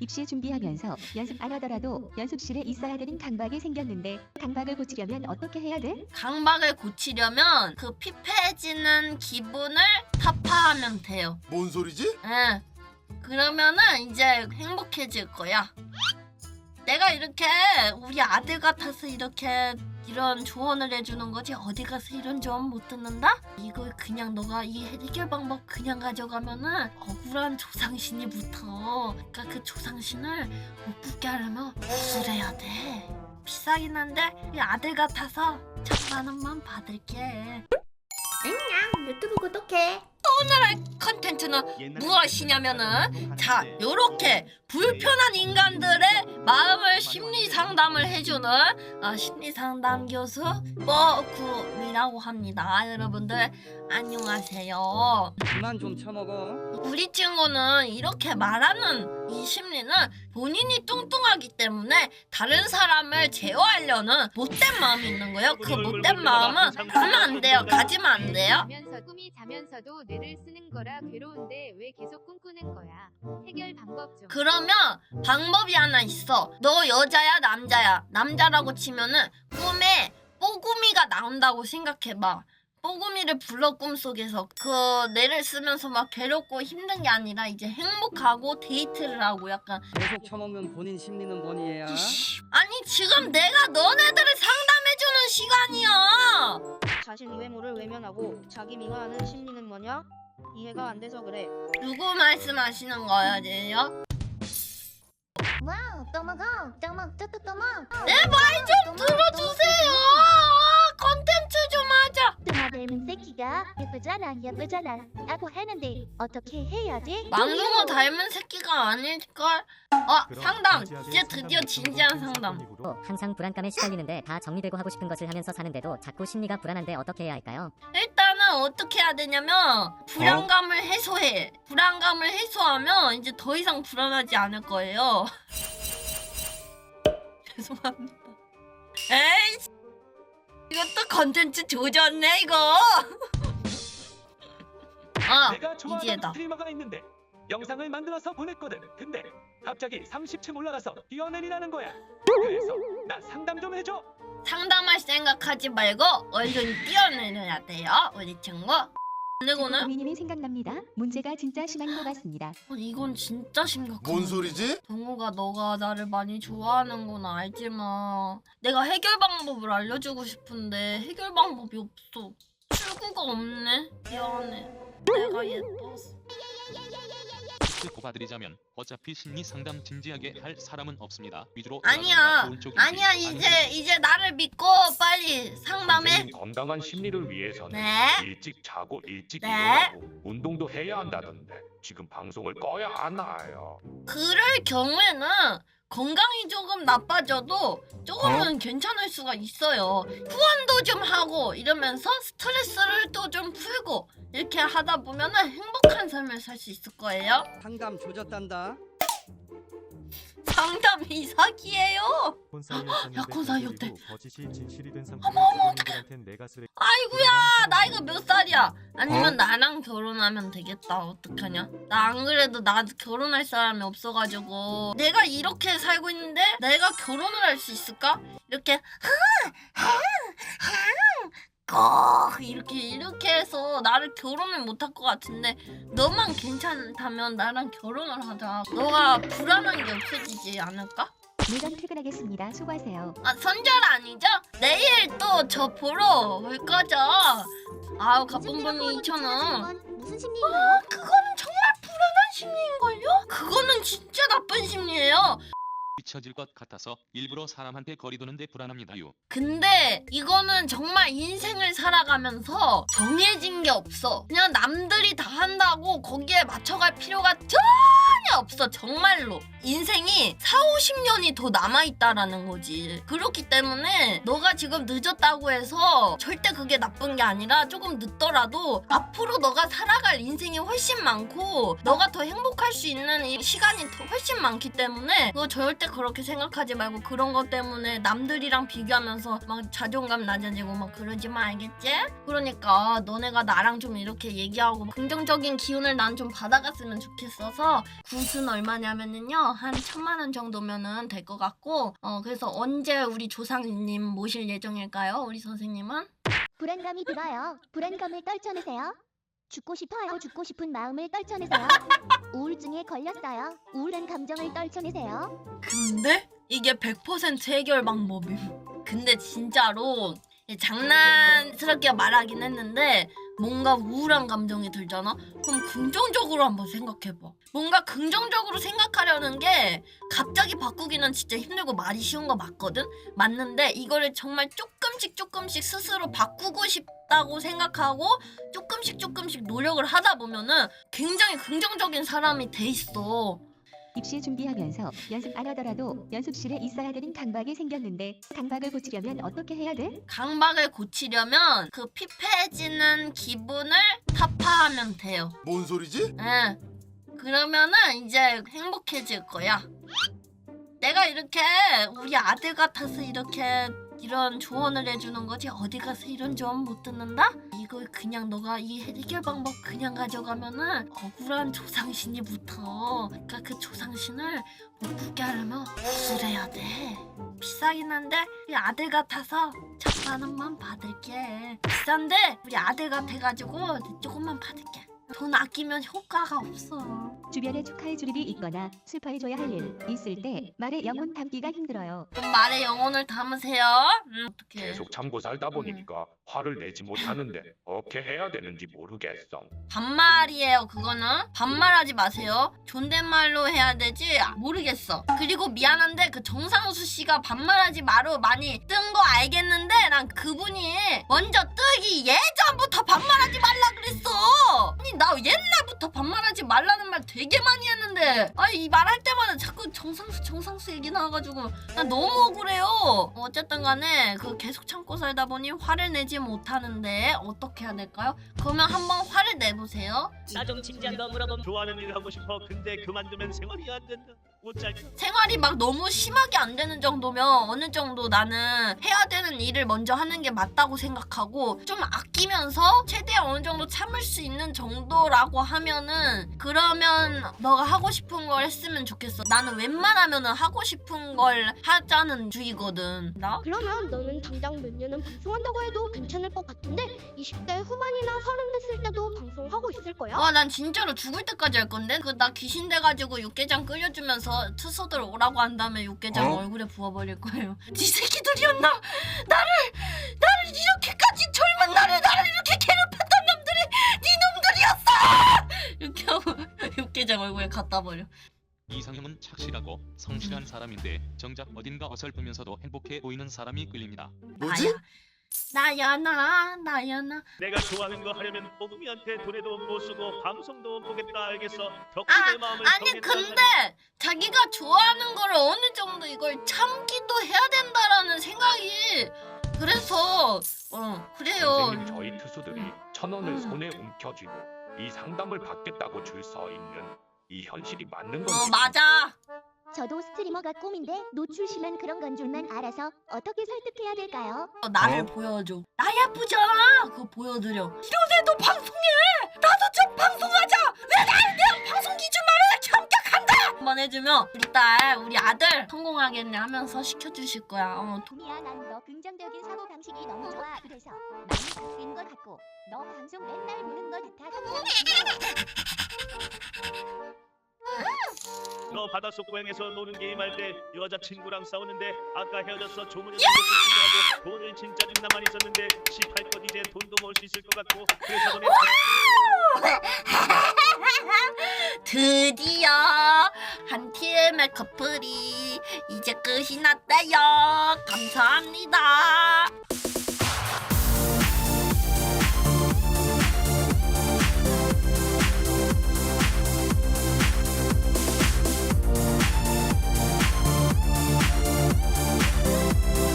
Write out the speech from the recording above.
입시 준비하면서 연습 안 하더라도 연습실에 있어야 되는 강박이 생겼는데 강박을 고치려면 어떻게 해야 돼? 강박을 고치려면 그 피폐해지는 기분을 타파하면 돼요. 뭔 소리지? 예. 그러면은 이제 행복해질 거야. 내가 이렇게 우리 아들 같아서 이렇게 이런 조언을 해주는 거지 어디 가서 이런 조언 못 듣는다? 이걸 그냥 너가 이 해결 방법 그냥 가져가면은 억울한 조상신이 붙어. 그러니까 그 조상신을 못 붙게 하려면 구슬해야 돼. 비싸긴 한데 이 아들 같아서 천만 원만 받을게. 유튜브 구독해. 컨텐츠는 무엇이냐면은 자 요렇게 불편한 인간들의 마음을 심리 상담을 해주는 아, 심리 상담 교수 뻐구미라고 합니다 여러분들 안녕하세요 그만 좀 처먹어. 우리 친구는 이렇게 말하는 이 심리는 본인이 뚱뚱하기 때문에 다른 사람을 제어하려는 못된 마음이 있는 거예요 그 못된 마음은 가면 안 돼요 가지면 안 돼요 자면서 꿈이 자면서도 뇌를 쓰는 거라 괴로운데 왜 계속 꿈꾸는 거야? 해결 방법 좀. 그러면 방법이 하나 있어. 너 여자야, 남자야. 남자라고 치면은 꿈에 뽀구미가 나온다고 생각해봐. 뽀구미를 불러 꿈속에서 그 뇌를 쓰면서 막 괴롭고 힘든 게 아니라 이제 행복하고 데이트를 하고 약간 계속 처먹는 본인 심리는 뭐니 얘야? 아니 지금 내가 너네들을 상담해주는 시간이야. 자신의 외모를 외면하고 자기 미화하는 심리는 뭐냐? 이해가 안 돼서 그래. 누구 말씀하시는 거예요? 와우, 떠먹어, 떠먹, 뜨뜨 떠먹. 내 말 좀 닮은 새끼가 예쁘잖아, 예쁘잖아. 라고 하는데 어떻게 해야지? 망둥어 닮은 새끼가 아닐걸? 어 상담 이제 드디어 진지한 상담 항상 불안감에 시달리는데 다 정리되고 하고 싶은 것을 하면서 사는데도 자꾸 심리가 불안한데 어떻게 해야 할까요? 일단은 어떻게 해야 되냐면 불안감을 해소해 불안감을 해소하면 이제 더 이상 불안하지 않을 거예요 죄송합니다 에이 이것도 컨텐츠 조졌네 이거 아 내가 좋아하는 이지혜다 스트리머가 있는데 영상을 만들어서 보냈거든. 근데 갑자기 30층 올라가서 뛰어내리라는 거야. 그래서 나 상담 좀 해줘. 상담할 생각하지 말고 얼른 뛰어내려야 돼요 우리 친구 그리고는 고민님이 생각납니다. 문제가 진짜 심한 것 같습니다. 어, 이건 진짜 심각한 뭔 소리지? 동우가 너가 나를 많이 좋아하는 건 알지만 내가 해결 방법을 알려주고 싶은데 해결 방법이 없어 출구가 없네 미안해 내가 예뻐 서그 고봐드리자면 어차피 심리 상담 진지하게 할 사람은 없습니다. 위주로 아니야 아니야 이제 이제 나를 믿고 빨리 상담해 선생님 건강한 심리를 위해서는 네 일찍 자고 일찍 네. 일어나고 운동도 해야 한다던데 지금 방송을 꺼야 하나요? 그럴 경우에는 건강이 조금 나빠져도 조금은 괜찮을 수가 있어요. 후원도 좀 하고 이러면서 스트레스를 또 좀 풀고 이렇게 하다 보면은 행복한 삶을 살 수 있을 거예요. 상담 조졌단다. 상담이 사기예요. 약혼 사이였대. 어머 어머 어떡해. 아 이고야 나 이거 몇 살이야? 아니면 나랑 결혼하면 되겠다. 어떡하냐? 나 안 그래도 나 결혼할 사람이 없어가지고 내가 이렇게 살고 있는데 내가 결혼을 할 수 있을까? 이렇게 꼭 이렇게 이렇게 해서 나를 결혼을 못할 것 같은데 너만 괜찮다면 나랑 결혼을 하자. 너가 불안한 게 없어지지 않을까? 내전 퇴근하겠습니다. 수고하세요. 아 선절 아니죠? 내일 또 저 보러 올 거죠? 아우 가쁜 분이 2천 원. 무슨 심리인가요? 그거는 정말 불안한 심리인걸요? 그거는 진짜 나쁜 심리예요. 잊혀질 것 같아서 일부러 사람한테 거리두는데 불안합니다요. 근데 이거는 정말 인생을 살아가면서 정해진 게 없어. 그냥 남들이 다 한다고 거기에 맞춰갈 필요가 전혀 없어. 정말로. 인생이 4, 50년이 더 남아있다라는 거지. 그렇기 때문에 너가 지금 늦었다고 해서 절대 그게 나쁜 게 아니라 조금 늦더라도 앞으로 너가 살아갈 인생이 훨씬 많고 너가 더 행복할 수 있는 이 시간이 더 훨씬 많기 때문에 그거 절대 그렇게 생각하지 말고 그런 것 때문에 남들이랑 비교하면서 막 자존감 낮아지고 막 그러지 마 알겠지? 그러니까 너네가 나랑 좀 이렇게 얘기하고 긍정적인 기운을 난 좀 받아갔으면 좋겠어서 돈은 얼마냐면은요 한 천만 원 정도면은 될 것 같고 어 그래서 언제 우리 조상님 모실 예정일까요 우리 선생님은 불안감이 들어요. 불안감을 떨쳐내세요. 죽고 싶어요. 죽고 싶은 마음을 떨쳐내세요. 우울증에 걸렸어요. 우울한 감정을 떨쳐내세요. 근데 이게 100% 해결 방법임 근데 진짜로 장난스럽게 말하긴 했는데 뭔가 우울한 감정이 들잖아? 그럼 긍정적으로 한번 생각해봐. 뭔가 긍정적으로 생각하려는 게 갑자기 바꾸기는 진짜 힘들고 말이 쉬운 거 맞거든? 맞는데 이거를 정말 조금씩 조금씩 스스로 바꾸고 싶다고 생각하고 조금씩 조금씩 노력을 하다 보면은 굉장히 긍정적인 사람이 돼 있어. 입시 준비하면서 연습 안 하더라도 연습실에 있어야 되는 강박이 생겼는데 강박을 고치려면 어떻게 해야 돼? 강박을 고치려면 그 피폐해지는 기분을 타파하면 돼요. 뭔 소리지? 예. 그러면은 이제 행복해질 거야. 내가 이렇게 우리 아들 같아서 이렇게 이런 조언을 해주는 거지 어디 가서 이런 조언 못 듣는다? 이걸 그냥 너가 이 해결 방법 그냥 가져가면은 억울한 조상신이 붙어. 그러니까 그 조상신을 못 붙게 하려면 구술해야 돼. 비싸긴 한데 우리 아들 같아서 천만 원만 받을게. 비싼데 우리 아들 같아가지고 조금만 받을게. 돈 아끼면 효과가 없어. 주변에 축하해 줄 일이 있거나 슬퍼해 줘야 할 일 있을 때 말에 영혼 담기가 힘들어요. 그럼 말에 영혼을 담으세요. 음, 어떡해. 계속 참고 살다 보니까 화를 내지 못하는데 어떻게 해야 되는지 모르겠어. 반말이에요, 그거는. 반말하지 마세요. 존댓말로 해야 되지. 아, 모르겠어. 그리고 미안한데 그 정상수 씨가 반말하지 마로 많이 뜬 거 알겠는데 난 그분이 먼저 뜨기 예전 했는데 아이 말할 때마다 자꾸 정상수 정상수 얘기 나와가지고 난 너무 억울해요. 어쨌든 간에 그 계속 참고 살다 보니 화를 내지 못하는데 어떻게 해야 될까요? 그러면 한번 화를 내보세요. 나좀 진지한 거 물어보면 좋아하는 일을 하고 싶어 근데 그만두면 생활이 안 된다 생활이 막 너무 심하게 안 되는 정도면 어느 정도 나는 해야 되는 일을 먼저 하는 게 맞다고 생각하고 좀 아끼면서 최대한 어느 정도 참을 수 있는 정도라고 하면은 그러면 너가 하고 싶은 걸 했으면 좋겠어. 나는 웬만하면은 하고 싶은 걸 하자는 주의거든. 나? 그러면 너는 당장 몇 년은 방송한다고 해도 괜찮을 것 같은데 20대 후반이나 서른 됐을 때도 방송하고 있을 거야? 와, 난 진짜로 죽을 때까지 할 건데? 그 나 귀신 돼가지고 육개장 끓여주면서 투소들 오라고 한 다음에 육개장 어? 얼굴에 부어버릴 거예요. 이 새끼들이었나? 나를, 나를 이렇게까지 젊은 나를 나를 이렇게 괴롭혔던 놈들이 네 놈들이었어! 이렇게 하고 육개장 얼굴에 갖다 버려. 이상형은 착실하고 성실한 사람인데 정작 어딘가 어설프면서도 행복해 보이는 사람이 끌립니다. 뭐지? 나야, 나야 나, 나야 나. 내가 좋아하는 거 하려면 뽀금이한테 돈에도 못 쓰고 방송도 보겠다 알겠어. 덕분에 아, 내 마음을 아니 정했다 근데 자기가 좋아하는 거를 어느 정도 이걸 참기도 해야 된다라는 생각이 그래서 어 그래요. 선생님 저희 투수들이 천 원을 손에 움켜쥐고 이 상담을 받겠다고 줄 서 있는 이 현실이 맞는 건지 어 맞아 저도 스트리머가 꿈인데 노출 심한 그런 건 줄만 알아서 어떻게 설득해야 될까요? 어, 나를 어? 보여줘. 나 예쁘잖아 그거 보여드려. 너 방송해! 나도 좀 방송하자! 내 방송 기준 말을 참격한다! 한번 해주면 우리 딸 우리 아들 성공하겠네 하면서 시켜주실 거야. 어 도미야 난너 긍정적인 사고 방식이 너무 좋아. 그래서 많이 바뀐 것 같고 너 방송 맨날 보는 것 같아. 항상 너 바닷속 고향에서 노는 게임할 때 여자친구랑 싸우는데 아까 헤어졌어 조문을 하고 돈을 진짜 좀 나만 있었는데 18건 이제 돈도 벌수 있을 것 같고 그래서 너네 드디어 한 팀의 커플이 이제 끝이 났대요. 감사합니다.